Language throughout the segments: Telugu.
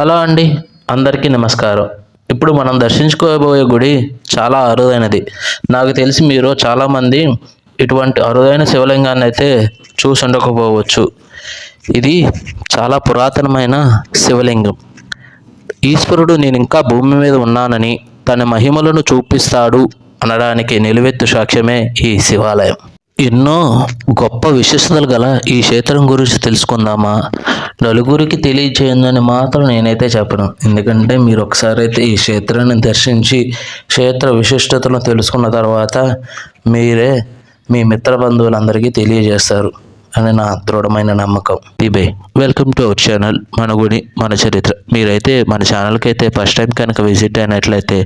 హలో అండి అందరికీ నమస్కారం. ఇప్పుడు మనం దర్శించుకోబోయే గుడి చాలా అరుదైనది. నాకు తెలిసి మీరు చాలామంది ఇటువంటి అరుదైన శివలింగాన్ని అయితే చూసి ఉండకపోవచ్చు. ఇది చాలా పురాతనమైన శివలింగం. ఈశ్వరుడు నేను ఇంకా భూమి మీద ఉన్నానని తన మహిమలను చూపిస్తాడు అనడానికి నిలువెత్తు సాక్ష్యమే ఈ శివాలయం. ఎన్నో గొప్ప విశిష్టతలు గల ఈ క్షేత్రం గురించి తెలుసుకుందామా? నలుగురికి తెలియచేయందని మాత్రం నేనైతే చెప్పను. ఎందుకంటే మీరు ఒకసారి అయితే ఈ క్షేత్రాన్ని దర్శించి క్షేత్ర విశిష్టతను తెలుసుకున్న తర్వాత మీరే మీ మిత్ర బంధువులందరికీ తెలియజేస్తారు అని నా దృఢమైన నమ్మకం. ఇబే వెల్కమ్ టు అవర్ ఛానల్ మన గుడి మన చరిత్ర మీరైతే మన ఛానల్కి అయితే ఫస్ట్ టైం కనుక విజిట్ అయినట్లయితే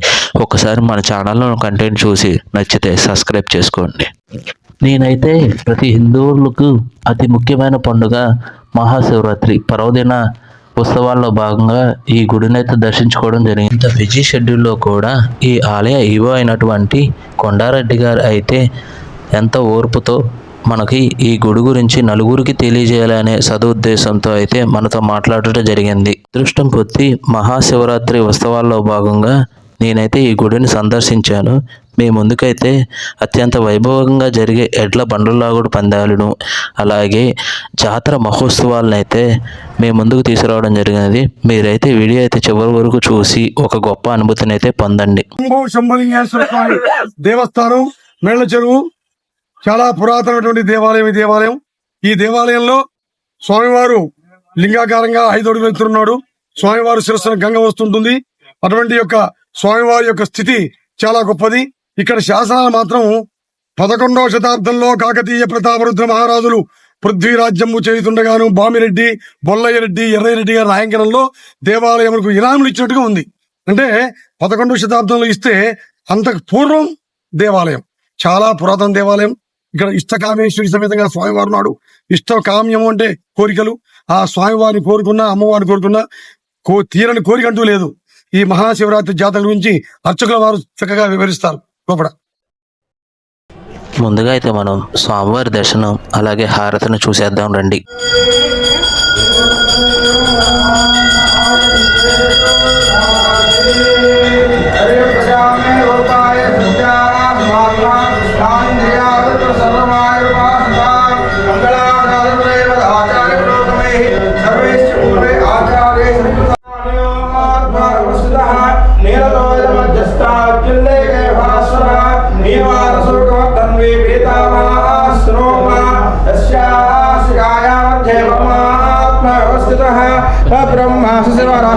ఒకసారి మన ఛానల్లో కంటెంట్ చూసి నచ్చితే సబ్స్క్రైబ్ చేసుకోండి. నేనైతే ప్రతి హిందువులకు అతి ముఖ్యమైన పండుగ మహాశివరాత్రి. పర్వదిన ఉత్సవాల్లో భాగంగా ఈ గుడినైతే దర్శించుకోవడం జరిగింది. ఇంత బిజీ షెడ్యూల్లో కూడా ఈ ఆలయ ఈవో అయినటువంటి కొండారెడ్డి గారు అయితే ఎంత ఓర్పుతో మనకి ఈ గుడి గురించి నలుగురికి తెలియజేయాలనే సదుద్దేశంతో అయితే మనతో మాట్లాడటం జరిగింది. అదృష్టం పొత్తి మహాశివరాత్రి ఉత్సవాల్లో భాగంగా నేనైతే ఈ గుడిని సందర్శించాను. మీ ముందుకైతే అత్యంత వైభవంగా జరిగే ఎడ్ల బండలాగుడు పందాలను అలాగే జాతర మహోత్సవాలను అయితే మీ ముందుకు తీసుకురావడం జరిగినది. మీరైతే వీడియో అయితే చివరి వరకు చూసి ఒక గొప్ప అనుభూతిని అయితే పొందండి దేవస్థానం మేళ్ళ చెరువు చాలా పురాతనమైనటువంటి దేవాలయం ఈ దేవాలయం. ఈ దేవాలయంలో స్వామివారు లింగాకారంగా ఐదు అడుగులు వెళ్తున్నాడు. స్వామివారు శిరస్సున గంగ వస్తుంటుంది. అటువంటి యొక్క స్వామివారి యొక్క స్థితి చాలా గొప్పది. ఇక్కడ శాసనాలు మాత్రం పదకొండవ శతాబ్దంలో కాకతీయ ప్రతాపరుద్ర మహారాజులు పృథ్వీరాజ్యము చేయుతుండగాను బామిరెడ్డి బొల్లయ్య రెడ్డి ఎర్రయ్యరెడ్డి గారి రాయంకరంలో దేవాలయములకు ఇనాములు ఇచ్చినట్టుగా ఉంది. అంటే పదకొండవ శతాబ్దంలో ఇస్తే అంతకు పూర్వం దేవాలయం చాలా పురాతన దేవాలయం. ఇక్కడ ఇష్టకామేశ్వరి సమేతంగా స్వామివారు నాడు ఇష్టకామ్యము అంటే కోరికలు. ఆ స్వామివారిని కోరుకున్నా అమ్మవారిని కోరుకున్నా కో తీరని కోరిక అంటూ లేదు. ఈ మహాశివరాత్రి జాతర గురించి అర్చకుల వారు చక్కగా వివరిస్తారు. లోపల ముందుగా అయితే మనం స్వామివారి దర్శనం అలాగే హారతిని చూసేద్దాం రండి.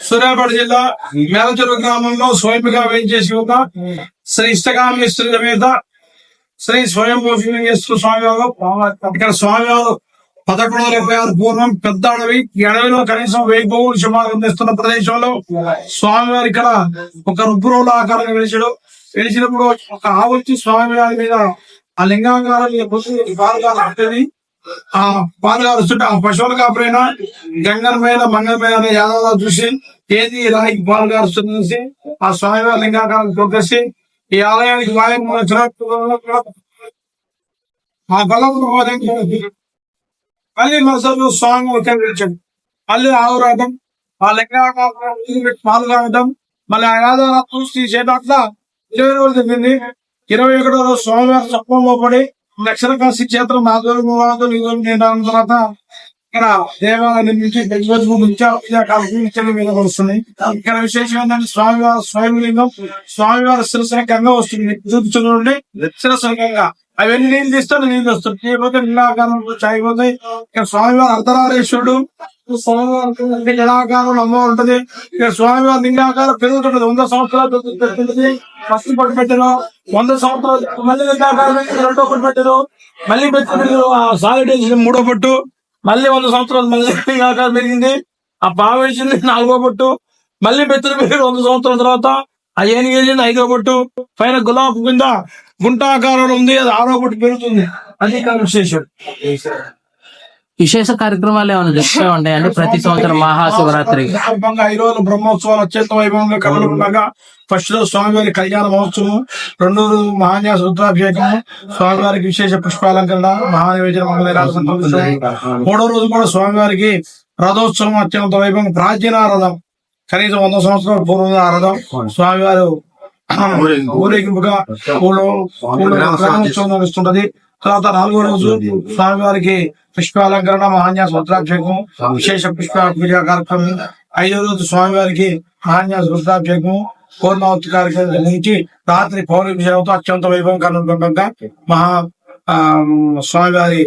సూర్యాపేట జిల్లా మేలచెరు గ్రామంలో స్వయంగా వేయించేసి ఉన్న శ్రీ ఇష్టకామేశ్వరి మీద శ్రీ స్వయం భూషింగేశ్వర స్వామివారు ఇక్కడ స్వామివారు పదకొండు వందల ఇరవై ఆరు పూర్వం పెద్ద అడవి ఈ అడవిలో కనీసం వెయ్యి గోవులు శుభాగం అందిస్తున్న ప్రదేశంలో స్వామివారు ఇక్కడ ఒక రుబ్బురోల ఆకారంగా వెలిచాడు. వెలిచినప్పుడు ఒక ఆవు వచ్చి స్వామివారి మీద ఆ లింగాంగారం బాగా ఆ పాదగారు చుట్టూ ఆ పశువులు కాకపోయినా గంగన మీద మంగళ మీద యాదవ చూసి ఏది రాయికి పాలుగారు చూసి ఆ స్వామి లింగాకారం తొక్కేసి ఈ ఆలయానికి వాయం ఆ బలం మళ్ళీ మరుసలు స్వామి ఉత్తరించండి మళ్ళీ ఆవురాటం ఆ లింగాకారం కావటం మళ్ళీ ఆ యాదవ చూసి చేపట్ల ఇరవై రోజులు తిరిగింది. ఇరవై ఒకటో రోజు స్వామివారి చప్పంలో పడి లక్షల కాశీ క్షేత్రం నాలుగు మూడు నిధులు నిండాల తర్వాత ఇక్కడ దేవాలయం నిర్మించి బెంగళూరు నుంచి కాలం మీద వస్తున్నాయి. ఇక్కడ విశేషం ఏంటంటే స్వామివారి స్వయంలింగం స్వామివారి శిరస్సు గంగ వస్తుంది. చూడండి శిరస్సు గంగ. అవన్నీ నీళ్ళు తీస్తే నీళ్ళు వస్తుంది లేకపోతే నీలాకారం చాయిపోతే ఇక్కడ స్వామివారి అర్ధనారీశ్వరుడు. స్వామివారి జలాకారం అమ్మ ఉంటది. ఇక్కడ స్వామివారి లింగాకారం పెరుగుతుంటది. వంద సంవత్సరాలు పెరుగుతుంది ఫస్ట్ పట్టు పెట్టారు వంద సంవత్సరాలు మళ్ళీ లింగాకారం రెండో పట్టు పెట్టారు మళ్ళీ పెట్టారు సాలిడ్ వేసింది మూడో పట్టు మళ్ళీ వంద సంవత్సరాలు మళ్ళీ లింగాకారం పెరిగింది. ఆ బావి వేసింది నాలుగో పట్టు మళ్ళీ బెత్తర పెరిగి వంద సంవత్సరాల తర్వాత ఆ ఏనుగు వెళ్ళింది ఐదో పట్టు పైన గులాబీ కింద గుంటాకారంలో ఉంది అది ఆరో పట్టు పెరుగుతుంది. అది ఇక్కడ విశేషం విశేష కార్యక్రమాలు ఏమైనా జరుగుతూ ఉంటాయండి ప్రతి సంవత్సరం మహాశివరాత్రి? ఈ రోజు బ్రహ్మోత్సవాలు అత్యంత వైభవంగా కనుగొనగా ఫస్ట్ రోజు స్వామివారి కళ్యాణ మహోత్సవం రెండో రోజు మహాన్యాస రుద్రాభిషేకం స్వామివారికి విశేష పుష్పాలంకరణ మహానివేదన మూడో రోజు కూడా స్వామివారికి రథోత్సవం అత్యంత వైభవం ప్రాచీన రథం కనీసం వంద సంవత్సరాల పూర్వం ఆ రథం స్వామివారు ఊరేగింపుగా గ్రామోత్సవం నడుస్తుంటది. తర్వాత నాలుగో రోజు స్వామివారికి పుష్పాలంకరణ మహాన్యాస రుద్రాభిషేకం విశేష పుష్ప పూజ కార్యక్రమం. ఐదో రోజు స్వామివారికి మహాన్యాస రుద్రాభిషేకం పూర్ణావతి కార్యక్రమం నిర్వహించి రాత్రి పౌర్ణమి సేవతో అత్యంత వైభవం కనుగొనగా మహా ఆ, స్వామివారి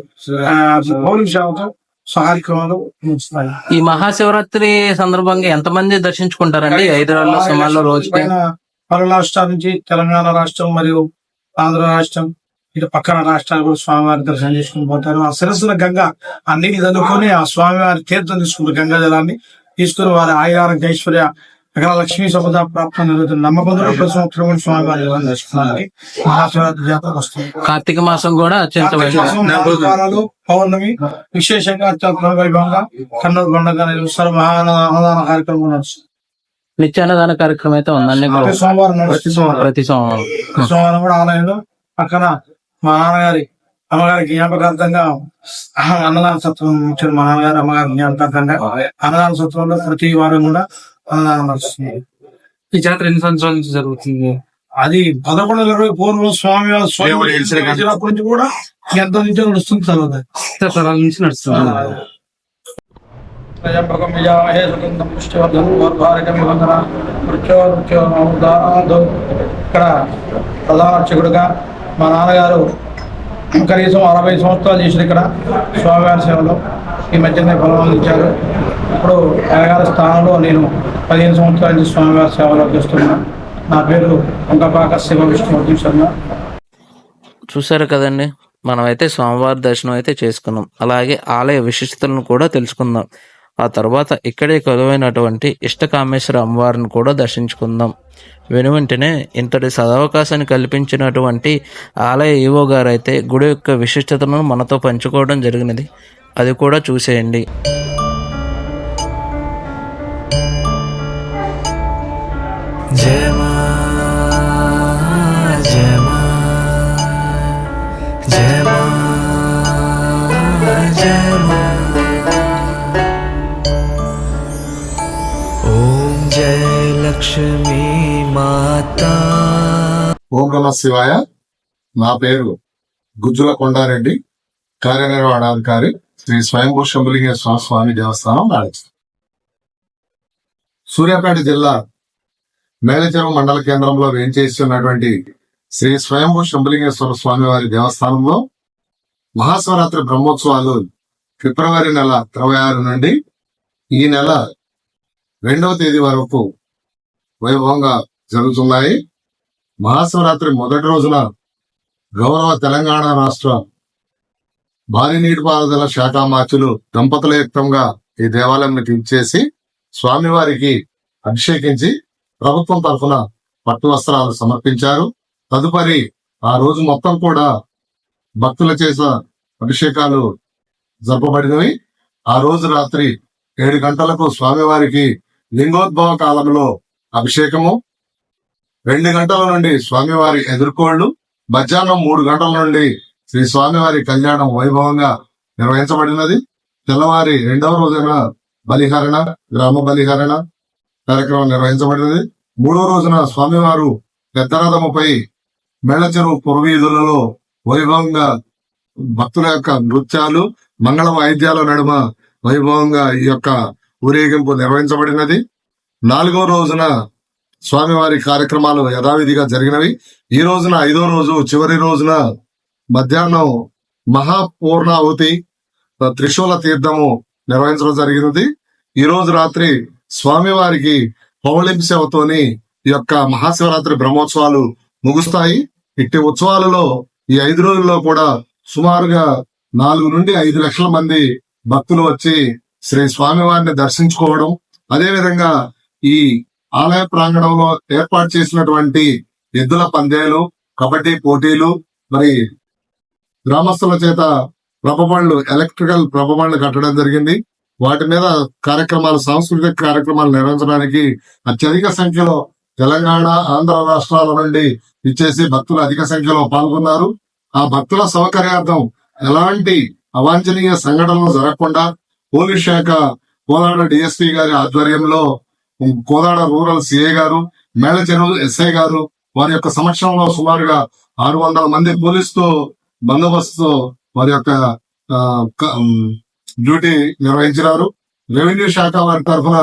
పౌర్ణమి సేవతో కార్యక్రమాలు ఈ మహాశివరాత్రి సందర్భంగా ఎంతమంది దర్శించుకుంటారండి? ఐదు రోజుల సుమారులో రోజుకి? పైన పలు రాష్ట్రాల నుంచి తెలంగాణ రాష్ట్రం మరియు ఆంధ్ర రాష్ట్రం ఇటు పక్కన రాష్ట్రాలు కూడా స్వామివారి దర్శనం చేసుకుని పోతారు. ఆ శిరస్సుల గంగ ఆ నీటి చదువుకొని ఆ స్వామివారి తీర్థం తీసుకుంటారు గంగా జలాన్ని తీసుకుని వారి ఆయురారోగ్య ఐశ్వర్య అక్కడ లక్ష్మీ సంపద ప్రాప్తం జరుగుతుంది. నమ్మకంతో ప్రతి సంవత్సరం కూడా స్వామివారి మహాశివరాత్రి జాతర వస్తుంది. కార్తీక మాసం కూడా పౌర్ణమి విశేషంగా అత్యంత వైభవంగా కన్నూరు పండుగ నిర్వహిస్తారు మహా అన్నదాన కార్యక్రమం నడుస్తుంది. నిత్యాన్నదాన కార్యక్రమం అయితే ఉందండి ప్రతి సోమవారం నడుస్తుంది. ప్రతి సోమవారం. సోమవారం. కూడా ఆలయంలో పక్కన మా నాన్నగారి అమ్మగారి జ్ఞాపకార్థంగా అన్నదాన సత్వం ఇచ్చిన మా నాన్నగారు అమ్మగారి జ్ఞాపకార్థంగా అన్నదాన సత్వంలో ప్రతి వారం కూడా అన్నదానం నడుస్తుంది. ఈ జాతర ఎన్ని సంవత్సరాల నుంచి జరుగుతుంది? అది పదకొండు వందల ఇరవై పూర్వం స్వామి స్వామి నుంచి కూడా ఎంత నుంచి నడుస్తుంది తరాల నుంచి నడుస్తుంది. ఇక్కడ ప్రధాన అర్చకుడుగా మా నాన్నగారు కనీసం అరవై సంవత్సరాలు చేసిన ఇక్కడ స్వామివారి సేవలో. ఈ మధ్యనే ఫలం అందించారు. ఇప్పుడు అయ్యగారి స్థానంలో నేను పదిహేను సంవత్సరాల నుంచి స్వామివారి సేవలో చేస్తున్నా నా పేరు వంకపాక శివ విష్ణువర్ధన్ శర్మ. చూసారు కదండి మనమైతే స్వామివారి దర్శనం అయితే చేసుకున్నాం. అలాగే ఆలయ విశిష్టతలను కూడా తెలుసుకుందాం. ఆ తర్వాత ఇక్కడే కొలువైనటువంటి ఇష్టకామేశ్వర అమ్మవారిని కూడా దర్శించుకుందాం. వెనువెంటనే ఇంతటి సదవకాశాన్ని కల్పించినటువంటి ఆలయ ఈవో గారు అయితే గుడి యొక్క విశిష్టతను మనతో పంచుకోవడం జరిగినది. అది కూడా చూసేయండి. జయ లక్ష్మీ మాత. ఓం నమ శివాయ నా పేరు గుజ్జుల కొండారెడ్డి కార్యనిర్వహణాధికారి శ్రీ స్వయంభూ శంభులింగ స్వామి దేవస్థానం నాడు సూర్యాపేట జిల్లా మేలచెరువు మండల కేంద్రంలో వేయించేస్తున్నటువంటి శ్రీ స్వయంభూ శంభులింగేశ్వర స్వామి వారి దేవస్థానంలో మహాశివరాత్రి బ్రహ్మోత్సవాలు ఫిబ్రవరి నెల ఇరవై ఆరు నుండి ఈ నెల రెండవ తేదీ వరకు వైభవంగా జరుగుతున్నాయి. మహాశివరాత్రి మొదటి రోజున గౌరవ తెలంగాణ రాష్ట్ర భారీ నీటిపారుదల శాఖ మార్చులు దంపతుల యుక్తంగా ఈ దేవాలయం తీర్చేసి స్వామివారికి అభిషేకించి ప్రభుత్వం తరఫున పట్టు వస్త్రాలు సమర్పించారు. తదుపరి ఆ రోజు మొత్తం కూడా భక్తుల చేసిన అభిషేకాలు జరపబడినవి. ఆ రోజు రాత్రి ఏడు గంటలకు స్వామివారికి లింగోద్భవ కాలంలో అభిషేకము రెండు గంటల నుండి స్వామివారి ఎదుర్కోళ్ళు మధ్యాహ్నం మూడు గంటల నుండి శ్రీ స్వామివారి కళ్యాణం వైభవంగా నిర్వహించబడినది. తెల్లవారి రెండవ రోజున బలిహరణ గ్రామ బలిహరణ కార్యక్రమం నిర్వహించబడినది. మూడో రోజున స్వామివారు పెద్దరథముపై మేళచెరువు పురవీధులలో వైభవంగా భక్తుల యొక్క నృత్యాలు మంగళ వాయిద్యాల నడుమ వైభవంగా ఈ యొక్క ఊరేగింపు నిర్వహించబడినది. నాలుగో రోజున స్వామివారి కార్యక్రమాలు యథావిధిగా జరిగినవి. ఈ రోజున ఐదో రోజు చివరి రోజున మధ్యాహ్నం మహాపూర్ణాహుతి త్రిశూల తీర్థము నిర్వహించడం జరిగినది. ఈ రోజు రాత్రి స్వామివారికి పౌళింపు సేవతోని ఈ యొక్క మహాశివరాత్రి బ్రహ్మోత్సవాలు ముగుస్తాయి. ఇట్టి ఉత్సవాలలో ఈ ఐదు రోజుల్లో కూడా సుమారుగా నాలుగు నుండి ఐదు లక్షల మంది భక్తులు వచ్చి శ్రీ స్వామివారిని దర్శించుకోవడం. అదేవిధంగా ఈ ఆలయ ప్రాంగణంలో ఏర్పాటు చేసినటువంటి ఎద్దుల పందేలు కబడ్డీ పోటీలు మరి గ్రామస్తుల చేత ప్రభబండ్లు ఎలక్ట్రికల్ ప్రభబండ్లు కట్టడం జరిగింది. వాటి మీద కార్యక్రమాలు సాంస్కృతిక కార్యక్రమాలు నిర్వహించడానికి అత్యధిక సంఖ్యలో తెలంగాణ ఆంధ్ర రాష్ట్రాల నుండి ఇచ్చేసి భక్తులు అధిక సంఖ్యలో పాల్గొన్నారు. ఆ భక్తుల సౌకర్యార్థం ఎలాంటి అవాంఛనీయ సంఘటనలు జరగకుండా పోలీస్ శాఖ కోలాడ డిఎస్పీ గారి ఆధ్వర్యంలో కోదాడ రూరల్ సిఐ గారు మేళచెరువు ఎస్ఐ గారు వారి యొక్క సమక్షంలో సుమారుగా ఆరు వందల మంది పోలీసుతో బందోబస్తుతో వారి యొక్క డ్యూటీ నిర్వహించినారు. రెవెన్యూ శాఖ వారి తరఫున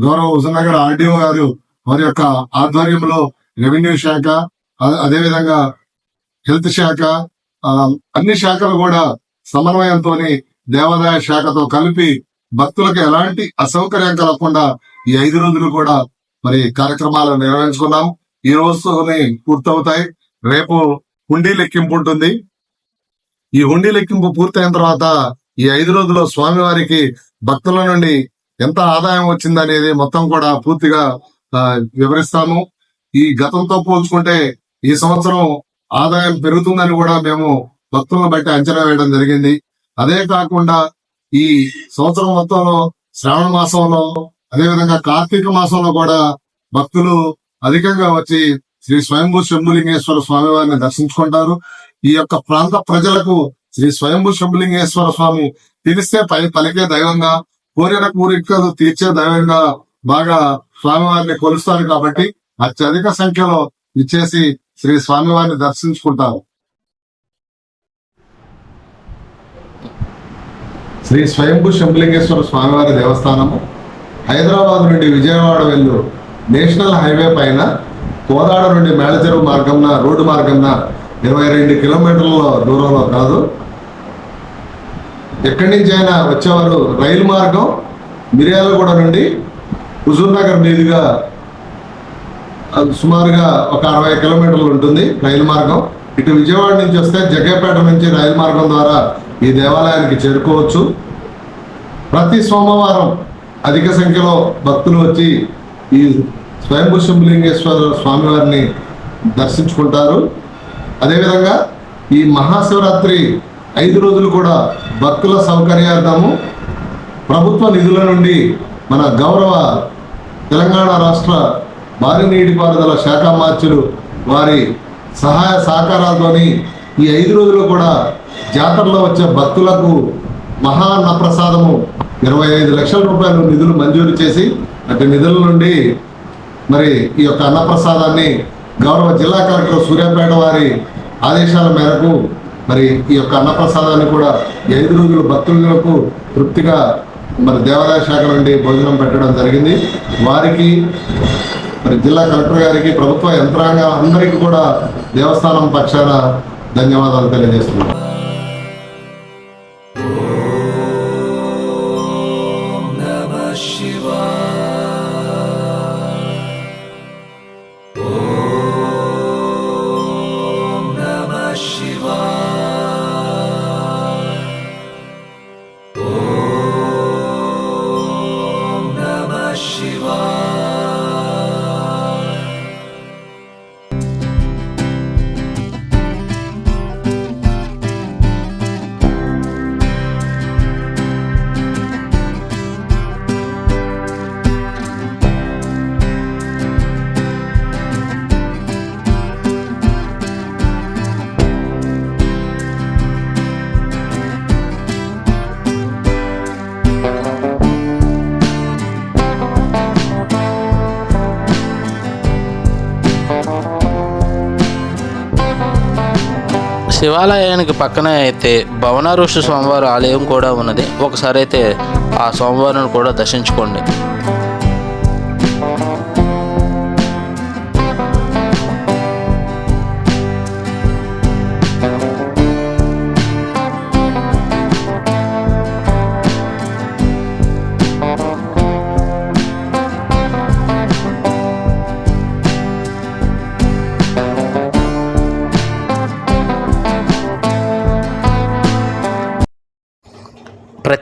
గౌరవ హుజనగర్ ఆర్డీఓ గారు వారి యొక్క ఆధ్వర్యంలో రెవెన్యూ శాఖ అదేవిధంగా హెల్త్ శాఖ అన్ని శాఖలు కూడా సమన్వయంతో దేవాదాయ శాఖతో కలిపి భక్తులకు ఎలాంటి అసౌకర్యం కలగకుండా ఈ ఐదు రోజులు కూడా మరి కార్యక్రమాలు నిర్వహించుకున్నాం. ఈ రోజుతోనే పూర్తవుతాయి. రేపు హుండీ లెక్కింపు ఉంటుంది. ఈ హుండీ లెక్కింపు పూర్తయిన తర్వాత ఈ ఐదు రోజుల్లో స్వామివారికి భక్తుల నుండి ఎంత ఆదాయం వచ్చిందనేది మొత్తం కూడా పూర్తిగా వివరిస్తాము. ఈ గతంతో పోల్చుకుంటే ఈ సంవత్సరం ఆదాయం పెరుగుతుందని కూడా మేము భక్తులను బట్టి అంచనా వేయడం జరిగింది. అదే కాకుండా ఈ సంవత్సరం మొత్తంలో శ్రావణ మాసంలో అదేవిధంగా కార్తీక మాసంలో కూడా భక్తులు అధికంగా వచ్చి శ్రీ స్వయంభూ శంభులింగేశ్వర స్వామి వారిని దర్శించుకుంటారు. ఈ యొక్క ప్రాంత ప్రజలకు శ్రీ స్వయంభూ శంభులింగేశ్వర స్వామి తెలిస్తే పై పలికే దైవంగా కోరిన కోరికలు తీర్చే దైవంగా బాగా స్వామివారిని కొలుస్తారు కాబట్టి అత్యధిక సంఖ్యలో ఇచ్చేసి శ్రీ స్వామివారిని దర్శించుకుంటారు. శ్రీ స్వయంభూ శంభులింగేశ్వర స్వామివారి దేవస్థానము. హైదరాబాద్ నుండి విజయవాడ వెళ్ళు. నేషనల్ హైవే పైన కోదాడ నుండి మేళచెరువు మార్గంన రోడ్డు మార్గంన ఇరవై రెండు కిలోమీటర్ల దూరంలో కాదు. ఎక్కడి నుంచి అయినా వచ్చేవారు రైలు మార్గం మిర్యాలగూడ నుండి హుజూర్ నగర్ మీదుగా అది సుమారుగా ఒక అరవై కిలోమీటర్లు ఉంటుంది రైలు మార్గం. ఇటు విజయవాడ నుంచి వస్తే జగ్గేపేట నుంచి రైలు మార్గం ద్వారా ఈ దేవాలయానికి చేరుకోవచ్చు. ప్రతి సోమవారం అధిక సంఖ్యలో భక్తులు వచ్చి ఈ స్వయంభూ శంభులింగేశ్వర స్వామివారిని దర్శించుకుంటారు. అదేవిధంగా ఈ మహాశివరాత్రి ఐదు రోజులు కూడా భక్తుల సౌకర్యార్థము ప్రభుత్వ నిధుల నుండి మన గౌరవ తెలంగాణ రాష్ట్ర భారీ నీటిపారుదల శాఖ మార్చులు వారి సహాయ సహకారాలతోని ఈ ఐదు రోజులు కూడా జాతరలో వచ్చే భక్తులకు మహా అన్నప్రసాదము ఇరవై ఐదు లక్షల రూపాయలు నిధులు మంజూరు చేసి అటు నిధుల నుండి మరి ఈ యొక్క అన్నప్రసాదాన్ని గౌరవ జిల్లా కలెక్టర్ సూర్యాపేట వారి ఆదేశాల మేరకు మరి ఈ యొక్క అన్నప్రసాదాన్ని కూడా ఐదు రోజులు భక్తులకు తృప్తిగా మరి దేవాదాయ శాఖ నుండి భోజనం పెట్టడం జరిగింది. వారికి మరి జిల్లా కలెక్టర్ గారికి ప్రభుత్వ యంత్రాంగం అందరికీ కూడా దేవస్థానం పక్షాన ధన్యవాదాలు తెలియజేస్తున్నాను శివాలయానికి పక్కనే అయితే భవన స్వామివారి ఆలయం కూడా ఉన్నది. ఒకసారి అయితే ఆ స్వామివారిని కూడా దర్శించుకోండి.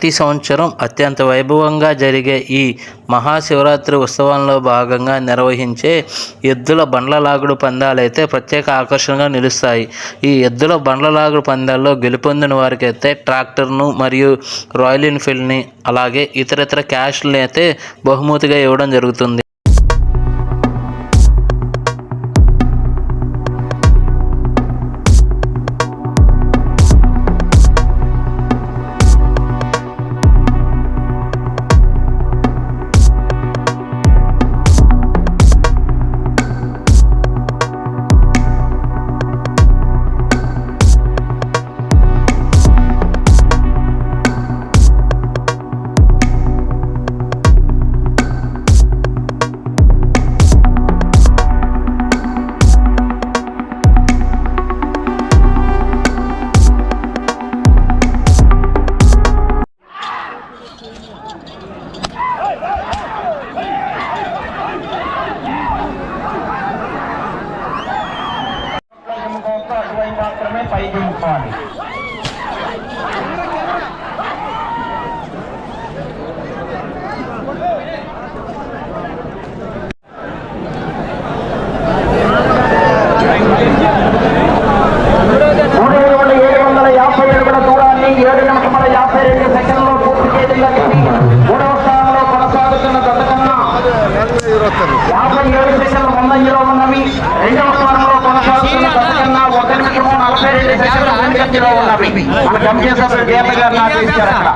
ప్రతి సంవత్సరం అత్యంత వైభవంగా జరిగే ఈ మహాశివరాత్రి ఉత్సవంలో భాగంగా నిర్వహించే ఎద్దుల బండ్ల లాగుడు పందాలైతే ప్రత్యేక ఆకర్షణగా నిలుస్తాయి. ఈ ఎద్దుల బండ్ల లాగుడు పందాల్లో గెలుపొందిన వారికి అయితే ట్రాక్టర్ను మరియు రాయల్ ఎన్ఫీల్డ్ని అలాగే ఇతరితర క్యాష్ని అయితే బహుమతిగా ఇవ్వడం జరుగుతుంది. ఏడు నిమిషముల యాభై రెండు సెకండ్లో పూర్తి చేయడం జరిగింది మూడవ స్థానంలో కొనసాగుతున్న గత కన్నా యాభై ఏడు సెకండ్లు ముందంజలో ఉన్నవి. రెండవ స్థానంలో కొనసాగుతున్న గత కన్నా ఒక నిమిషము నలభై రెండు సెకండ్లు ముందంజలో ఉన్నవి. మన సభ్యులు గీత గారు నాకు ఇచ్చారు అక్కడ.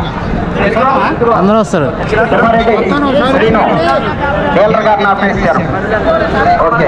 అందరూ వస్తారు. గారు నాకు ఇచ్చారు. ఓకే.